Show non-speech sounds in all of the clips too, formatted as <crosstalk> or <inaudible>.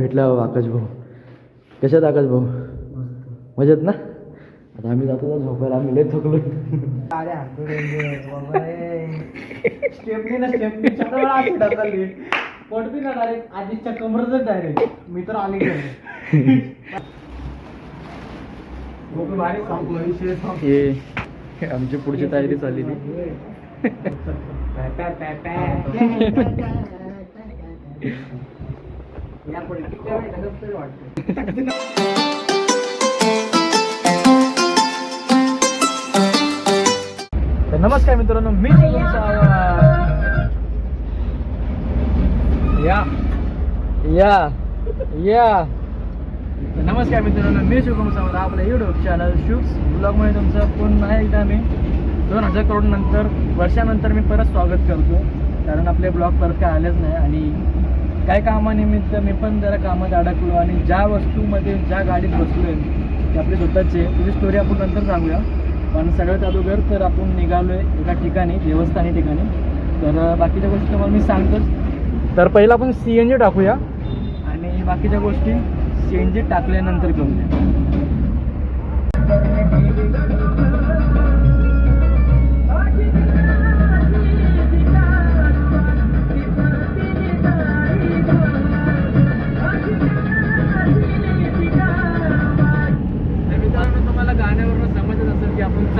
भेटला आकाश भाऊ. कशात आकाश भाऊ? मजेत ना? आता आम्ही जातो झोपायला आम्ही लय थकलो पडती ना डायरेक्ट आधीच्या कमरच डायरेक्ट मी तर आली. हे आमची पुढची तयारी चाललेली यापुढे किती वेळ ढकलत तरी नमस्कार मित्रांनो मी. या. या. या. नमस्कार मित्रांनो मी शुभम सावंत. आपलं युट्यूब चॅनल शुक्स ब्लॉगमध्ये तुमचं पुन्हा एकदा मी दोन हजार करोड नंतर वर्षानंतर मी परत स्वागत करतो. कारण आपले ब्लॉग परत काय आलेच नाही आणि काय कामानिमित्त मी पण जरा कामात अडकलो आणि ज्या वस्तूमध्ये ज्या गाडीत बसलो ते आपली स्वतःची. तुझी स्टोरी आपण नंतर सांगूया. पण सगळ्यात अगोदर तर आपण निघालो आहे एका ठिकाणी देवस्थानी ठिकाणी. तर बाकीच्या गोष्टी तुम्हाला मी सांगतोच. तर पहिला आपण सी एन जी टाकूया. आणि बाकीच्या गोष्टी सी एन जी टाकल्यानंतर करूया.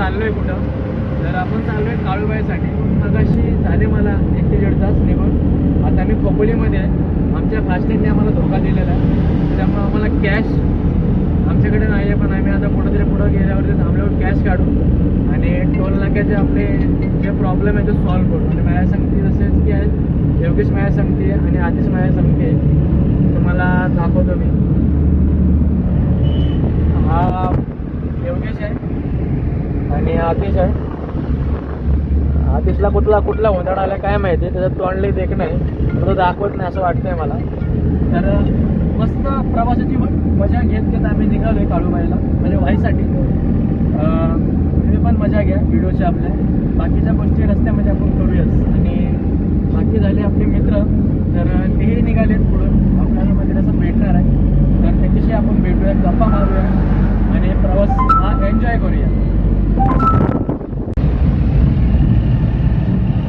चाललो आहे कुठं? तर आपण चाललो आहे काळूबाईसाठी. मगाशी झाले मला एक ते दीड तास निघून आता मी खोपोलीमध्ये आहे. आमच्या फास्टॅगने आम्हाला धोका दिलेला आहे. त्यामुळे आम्हाला कॅश आमच्याकडे नाही आहे पण आम्ही आता कुठंतरी पुढं गेल्यावरती थांबल्यावर कॅश काढू. आणि टोल नाक्याचे आपले जे प्रॉब्लेम आहे ते सॉल्व्ह करू. आणि माझ्या सांगते तसेच की आहे योगेश माझ्या सांगते आणि आधीच माझ्या सांगते तुम्हाला दाखवतो मी. हा योगेश आहे. आणि आतिश आहे. आतिशला कुठला कुठला होंदाड आला काय माहिती त्याचं तोंडले देख नाही तो दाखवत नाही असं वाटतंय मला. तर मस्त प्रवासाची मजा घेत घेत आम्ही निघालोय काळूबाईला म्हणजे व्हायसाठी तुम्ही पण मजा घ्या व्हिडिओच्या आपल्या. बाकीच्या गोष्टी रस्त्यामध्ये आपण करूयाच. आणि बाकी झाले आपले मित्र तर तेही निघालेत पुढून आपल्याला मध्ये असं भेटणार आहे. तर त्याच्याशी आपण भेटूया गप्पा मारूया. आणि प्रवास हा एन्जॉय करूया.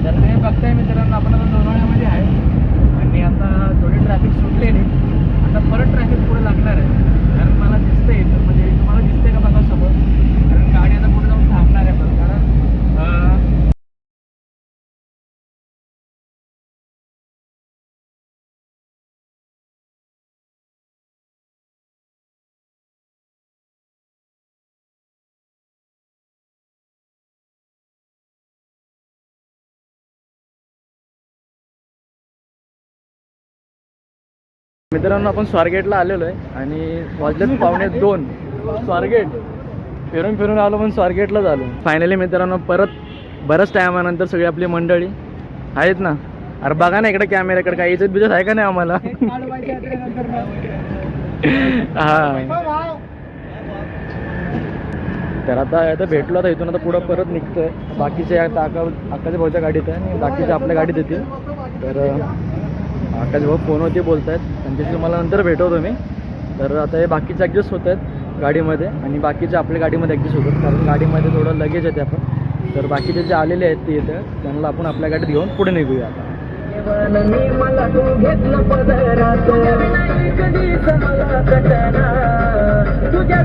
तर ते बघताय मित्रांनो आपण आता लोणावळ्यामध्ये आहे. आणि आता थोडी ट्रॅफिक सुटलेली. आता परत ट्रॅफिक पुढे लागणार आहे. कारण मला दिसतंय इथं म्हणजे तुम्हाला दिसतंय का बघा समोर? मित्रांनो आपण स्वारगेटला आलेलो आहे आणि वाजलेत पावणे दोन. स्वारगेट. फिरून फिरून आलो पण स्वारगेटलाच आलो फायनली मित्रांनो परत बऱ्याच टायमानंतर सगळी आपली मंडळी. आहेत ना? अरे बघा ना इकडे कॅमेऱ्याकडे काही इज्जत बिजत आहे का नाही आम्हाला? यात्रेनंतर मग. हा. तर आता आता भेटलो आता इथून आता पुढं परत निघतोय. बाकीचे आता आका आकाच्या भाऊच्या गाडीत आहे आणि बाकीचे आपल्या गाडीत येतील. तर आकाश भाऊ फोनवरती बोलत आहेत त्यांच्याशी तुम्हाला नंतर भेटवतो मी. तर आता हे बाकीचे ॲडजस्ट होत आहेत गाडीमध्ये आणि बाकीचे आपल्या गाडीमध्ये ॲडजस्ट होतात. कारण गाडीमध्ये थोडं लगेज येते आपण. तर बाकीचे जे आलेले आहेत ते येतं त्यांना आपण आपल्या गाडीत घेऊन पुढे निघूया आता. तुझ्या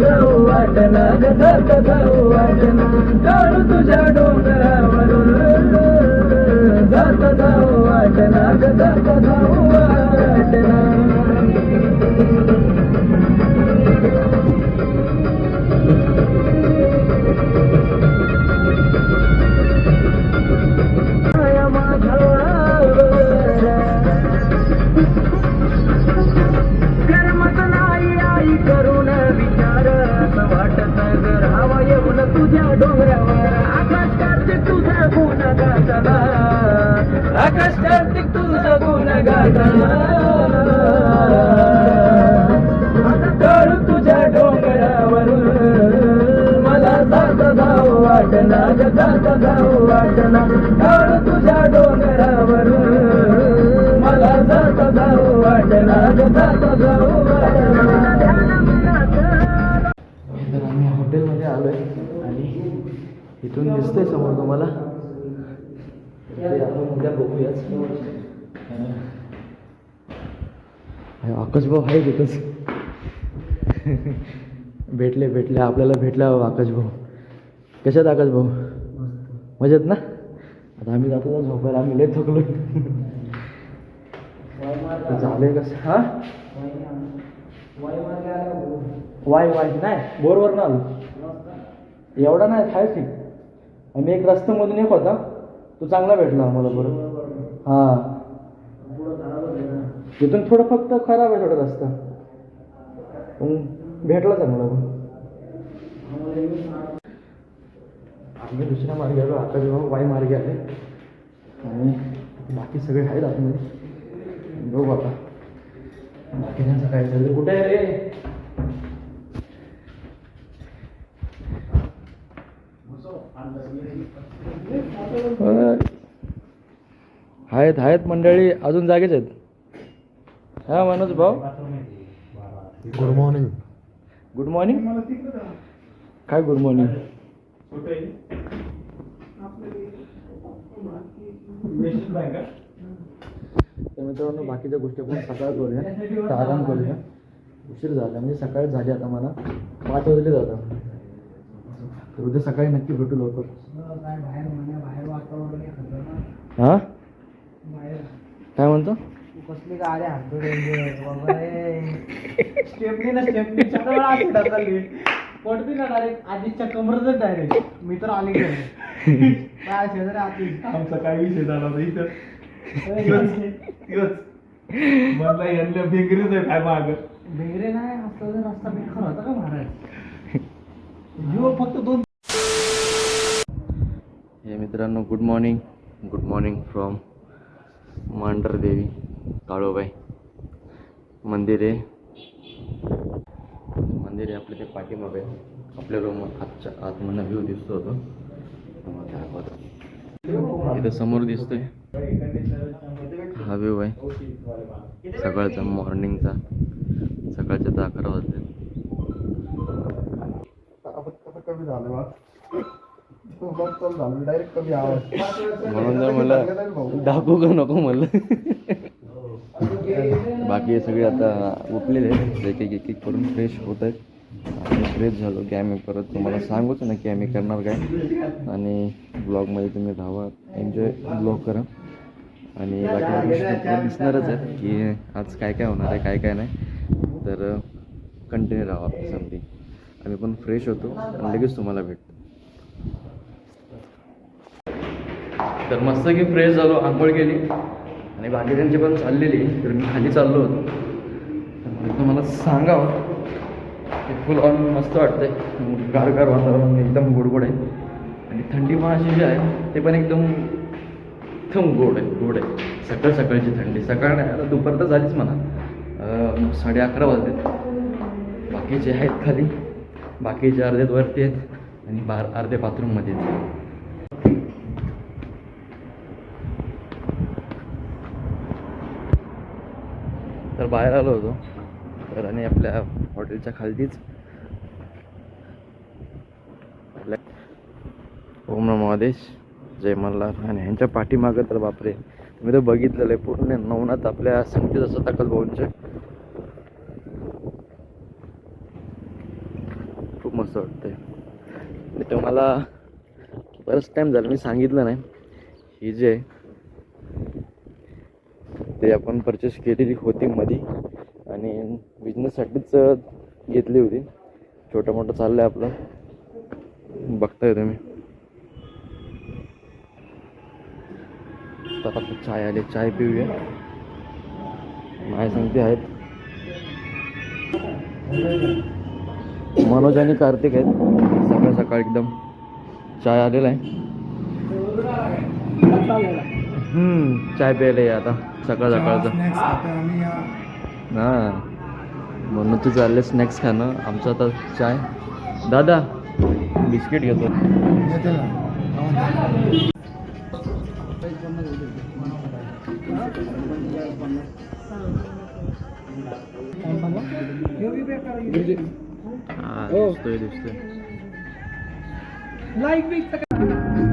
जाऊ वाटना गसत जात जाऊ वाटना. जाणू तुझ्या डोंगरावरून. जात जाऊ वाटना गसत जात जाऊ गाताना आकाश कार्तिक तुझा गुण गाताना आता तुझ्या डोंगरावरून मला जात जाऊ वाटना जात जाऊ वाटना. काळ तुझ्या डोंगरावरून मला जात जाऊ वाटना जात जाऊ वाटना. आम्ही हॉटेलमध्ये आलोय आणि इथून दिसतंय समोर तुम्हाला. बघूयाच. अं, आकाश भाऊ आहे तिथंच भेटले भेटले. आपल्याला भेटला हो आकाश भाऊ कशात आकाश भाऊ मजेत ना? आता आम्ही जातो ना झोपायला. आम्ही लय थकलो झाले कसं? हा? वाय वाय. नाही बोरवर ना आलो. एवढा नाही आहे. ठीक आम्ही एक रस्त्यामधून एक होता. तो चांगला भेटला आम्हाला बरोबर हां. तिथून थोडं फक्त खराब आहे थोडा रस्ता. पण भेटला चांगला पण. आम्ही दुसऱ्या मार्गे आलो आता जेव्हा वाय मार्गे आले आणि बाकी सगळे आहेत आतमध्ये. बघू आता. बाकी त्यांचं काय चाललं कुठे आहे रे? होय. आहेत आहेत मंडळी अजून जागेच आहेत. हा मनोज भाऊ. गुड मॉर्निंग गुड मॉर्निंग काय गुड मॉर्निंग तर मित्रांनो बाकीच्या गोष्टी आपण सकाळ करूया. तर आराम करूया. उशीर झाला म्हणजे सकाळी झाली आता मला. पाच वाजले जाता. तर उद्या सकाळी नक्की भेटू लवकर. हा? काय म्हणतो? कसली गाडी हातो स्टेपनी ना स्टेपनी वेळा अशी ढकलली. पडते ना डायरेक्ट आधीच्या कमरच डायरेक्ट मी तर आली घरी. काय शेजारी आधी आमचा काय विषय झाला होता इथं. म्हणलं यांना भिंगरीच आहे काय माग? भिंगरे नाही असता जर रस्ता बेकार होता का महाराज? जीव फक्त दोन हे मित्रांनो good morning good morning from Mandhardevi Kalobai. मंदिर आहे. मंदिर आहे आपल्या ते पाठीमागे. आपल्या रूम आजच्या आतमधनं व्ह्यू दिसतो होतो इथं समोर दिसतोय. हा व्ह्यू आहे. सकाळचा मॉर्निंगचा सकाळच्या दहा अकरा वाजले. म्हणून जर मला दाखवू का नको? म्हणलं. बाकी हे सगळे आता उठलेले आहेत. एक एक एक एक करून फ्रेश होत आहेत. आणि फ्रेश झालो की आम्ही परत तुम्हाला सांगूच ना की आम्ही करणार काय. आणि ब्लॉगमध्ये तुम्ही राहा एन्जॉय ब्लॉग करा. आणि बाकी गोष्टी दिसणारच आहेत की आज काय काय होणार आहे काय काय नाही. तर कंटिन्यू राहा समथिंग. आम्ही पण फ्रेश होतो. आणि लगेच तुम्हाला भेटतो. तर मस्त की फ्रेश झालो आंघोळ केली. आणि बाकी त्यांची पण चाललेली तर मी खाली चाललो होतो. तर तुम्हाला सांगावं ते फुल ऑन मस्त वाटतंय. गारगार वातावरण एकदम गोडगोड आहे. आणि थंडी पण अशी जी आहे ते पण एकदम एकदम गोड आहे गोड आहे. सकाळ सकाळची थंडी. सकाळ नाही आता दुपार तर झालीच म्हणा. साडे अकरा वाजले बाकीचे आहेत खाली. बाकीचे अर्धेत वरती आहेत आणि बार अर्धे बाथरूममध्ये आहेत तर बाहेर आलो होतो. तर आणि आपल्या हॉटेलच्या खालतीच. आपल्या ओम नमो आदेश. जय मल्हार. आणि ह्यांच्या पाठीमागं तर बापरे मी तर बघितलेलं आहे पूर्ण नवनाथ आपल्या संगीत असं ताकद भाऊंचे खूप मस्त वाटतंय. तुम्हाला बरंच टाईम झाला मी सांगितलं नाही. ही जे आहे ते आपण परचेस केलेली होती मध्ये आणि बिझनेससाठीच घेतली होती. छोटं मोठं चाललं आहे आपलं. बघताय तुम्ही. तर आता चाय आले. चाय पिऊया. माझ्या सांगते आहेत. मनोज आणि कार्तिक आहेत. सकाळ सकाळ एकदम चाय आलेला आहे. हम्म चाय प्यायला आता सकाळ सकाळचं. हां. म्हणून ते चालले स्नॅक्स खाणं आमचं आता चाय. दादा बिस्किट घेतो. हा दिसतोय दिसतोय. लाईक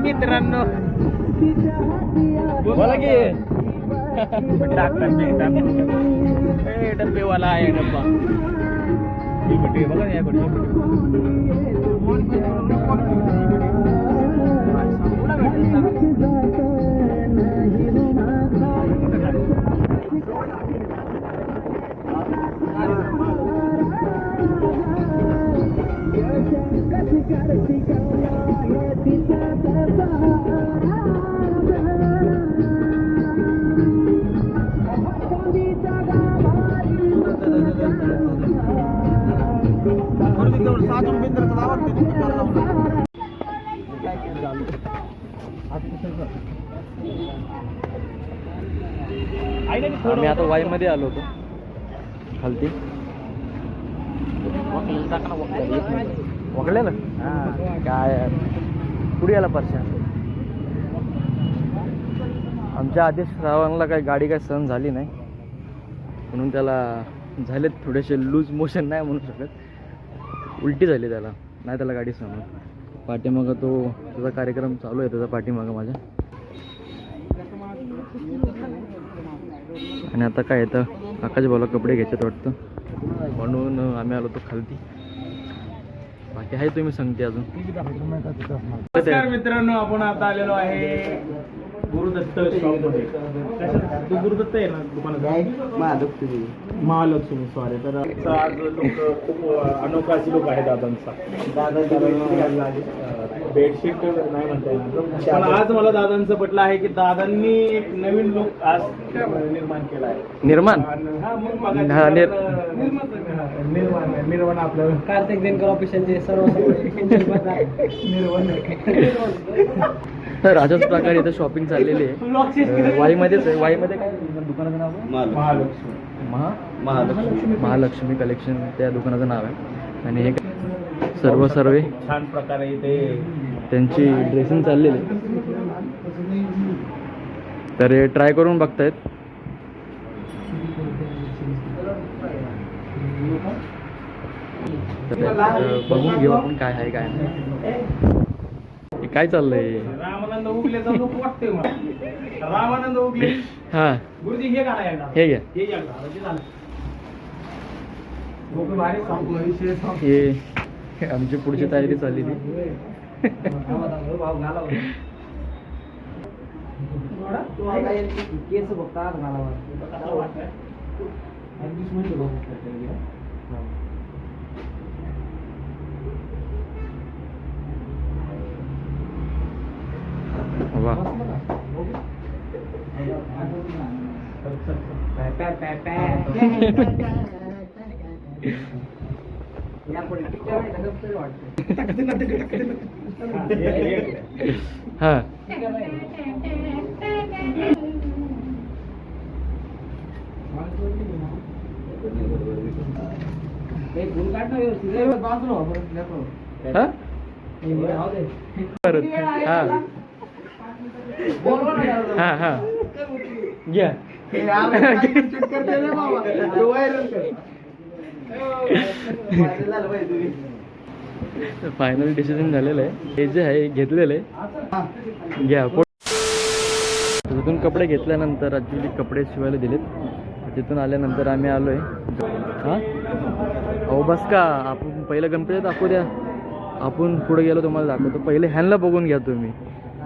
बी मित्रांनो. बोला की. ए डब्बेवाला आहे डब्बा. बघा ना याकडे आम्ही आता वाईमध्ये आलो होतो. खालती. वकलेलं काय यार. पुढे याला परशा आमच्या आधी श्रावणला काही गाडी काही सहन झाली नाही म्हणून त्याला झालेत थोडेसे लूज मोशन नाही म्हणू शकत. उलटी झाली त्याला. नाही त्याला गाडी सहन पाठीमागं तो त्याचा कार्यक्रम चालू आहे त्याचा पाठीमागं माझ्या. आणि आता काय येतं आकाश भाऊला कपडे घ्यायचे वाटतं. म्हणून आम्ही आलो तो खालती. बाकी आहे तुम्ही सांगते अजून. नमस्कार मित्रांनो आपण आता आलेलो आहे गुरुदत्त शॉपमध्ये? तू गुरुदत्त आहे ना दुकानात? महालक्ष्मी. सॉरी तर आता आज लोक खूप अनोखा लोक आहेत दादांचा. बेडशीट नाही म्हणता येणार. पण आज मला दादांचं पटलं आहे की दादांनी एक नवीन लुक आज निर्माण केला आहे. निर्माण? हा, मग. हा, हा, निर्माण. निर्माण आपलं कार्तिक दिनकर ऑफिशियलचे सर्व तर अशाच प्रकारे इथं शॉपिंग चाललेली आहे. वाईमध्येच आहे. वाईमध्ये काय? दुकानाचं नाव आहे? महालक्ष्मी. महा? महालक्ष्मी. महालक्ष्मी कलेक्शन त्या दुकानाचं नाव आहे. आणि हे सर्व सर्वे. छान प्रकारे इथे त्यांची ड्रेसिंग चाललेली आहे. तर हे ट्राय करून बघतायत. बघून घेऊ आपण काय आहे काय नाही. काय चाललंय? रामानंद मला. रामानंद उगले. हा. गुरुजी हे हे घ्या. हे हे आमची पुढची तयारी वाटतंय? वा <laughs> <laughs> <laughs> हा, हे- हे- हा हा परत. हा. हा हा. घ्या. <laughs> फायनल डिसिजन झालेलं आहे. हे जे आहे घेतलेलं आहे. घ्या तिथून कपडे घेतल्यानंतर ॲक्च्युली कपडे शिवायला दिलेत. तिथून आल्यानंतर आम्ही आलो आहे हां? अहो बस का? आपण पहिलं गणपती दाखवू द्या. आपण पुढे गेलो तुम्हाला दाखवतो. पहिले ह्यांना बघून घ्या तुम्ही.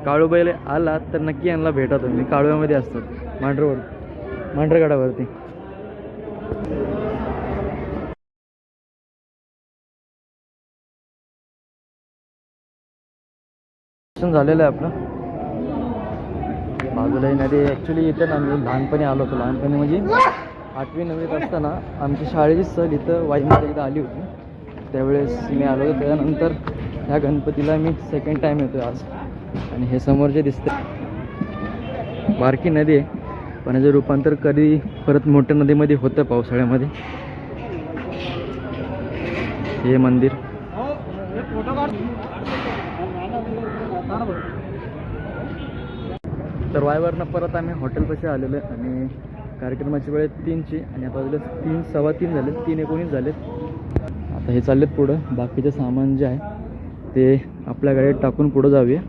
काळूबाईला आला तर नक्की यांना भेटा तुम्ही. काळव्यामध्ये असतात. मांढरवर मांढरगडावरती. झालेलं आहे आपलं. बाजूला ही नदी ॲक्च्युली इथं ना मी लहानपणी आलो होतो. लहानपणी म्हणजे आठवी नववीत असताना आमची शाळेची सहल इथं वाईमध्ये एकदा आली होती. त्यावेळेस मी आलो होतो. त्यानंतर ह्या गणपतीला मी सेकंड टाईम येतो आज. आणि हे समोर जे दिसतं बारकी नदी आहे. पण याचं रूपांतर कधी परत मोठ्या नदीमध्ये होतं पावसाळ्यामध्ये. हे मंदिर. तर वायवरनं परत आम्ही हॉटेलपाशी आलेलो आहे आणि कार्यक्रमाची वेळ तीनची आणि आता झाले तीन सव्वा तीन झाले तीन एकोणीस झालेत. आता हे चाललेत पुढं. बाकीचे सामान जे आहे ते आपल्या गाडीत टाकून पुढं जाऊया.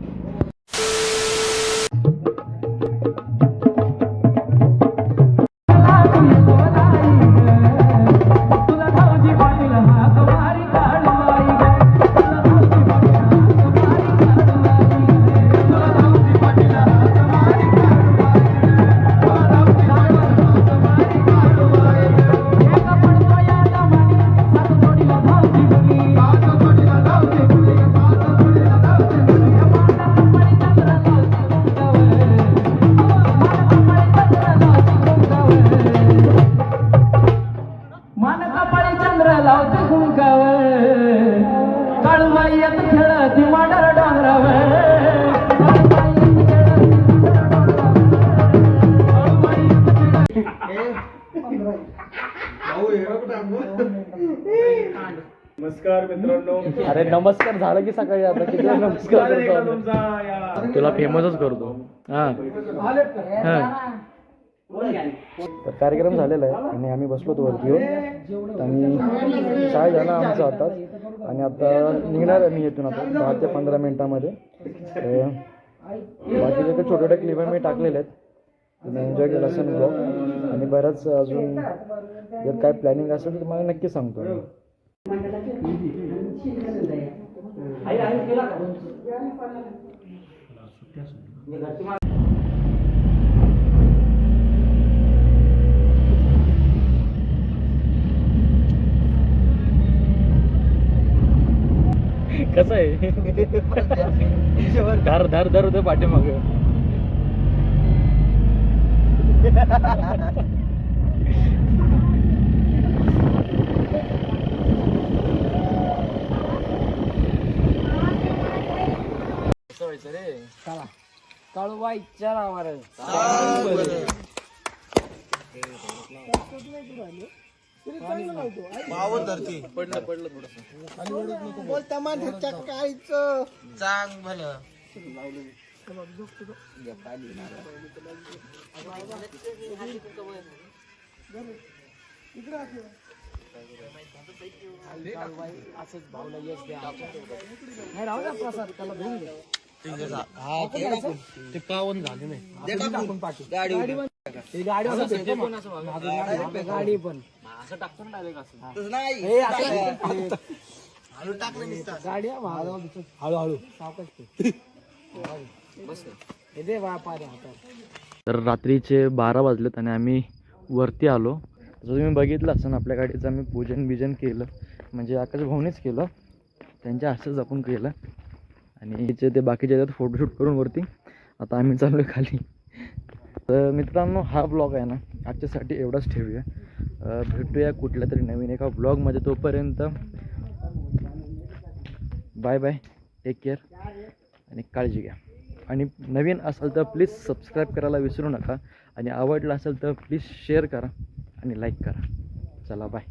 झालं की सकाळी आता. किती वेळा नमस्कार करतो आपण? तुला फेमसच करतो. हां. हां. तर कार्यक्रम झालेला आहे आणि आम्ही बसलो होतो वरती येऊन. आणि चाय झाला आमचा आताच. आणि आता निघणार आहे मी इथून आता दहा ते पंधरा मिनिटामध्ये. तर बाकीचे काही छोटे छोटे क्लिप मी टाकलेले आहेत. तुम्ही एन्जॉय केला असेल ब्लॉग आणि बऱ्याच अजून जर काय प्लॅनिंग असेल तर तुम्हाला नक्की सांगतो. मी. कसं आहे? धार धार धार होतं पाठीमाग. <laughs> व्हायचं रे. काळूबाई चरावर पडलं पडलं थोडस. नाही राहू द्या प्रसाद त्याला घेऊन घे गाडी गाडी पण असं टाकतो ना डायरेक्ट असं हे असं- गाडी. हळूहळू ते. हे तर रात्रीचे बारा वाजलेत आणि आम्ही वरती आलो. जसं तुम्ही बघितलं असं आपल्या गाडीचं आम्ही पूजन बिजन केलं. म्हणजे आकाश भाऊनेच केलं. त्यांच्या हस्तेच आपण केलं. आणि इथे ते बाकीचे येतात फोटोशूट करून वरती. आता आम्ही चाललो खाली. तर मित्रांनो हा ब्लॉग आहे ना आजच्यासाठी एवढाच ठेवूया. भेटूया कुठल्या तरी नवीन एका ब्लॉगमध्ये तोपर्यंत. बाय बाय टेक केअर आणि काळजी घ्या. आणि नवीन असाल तर प्लीज सबस्क्राईब करायला विसरू नका. आणि आवडलं असेल तर प्लीज शेअर करा आणि लाईक करा. चला बाय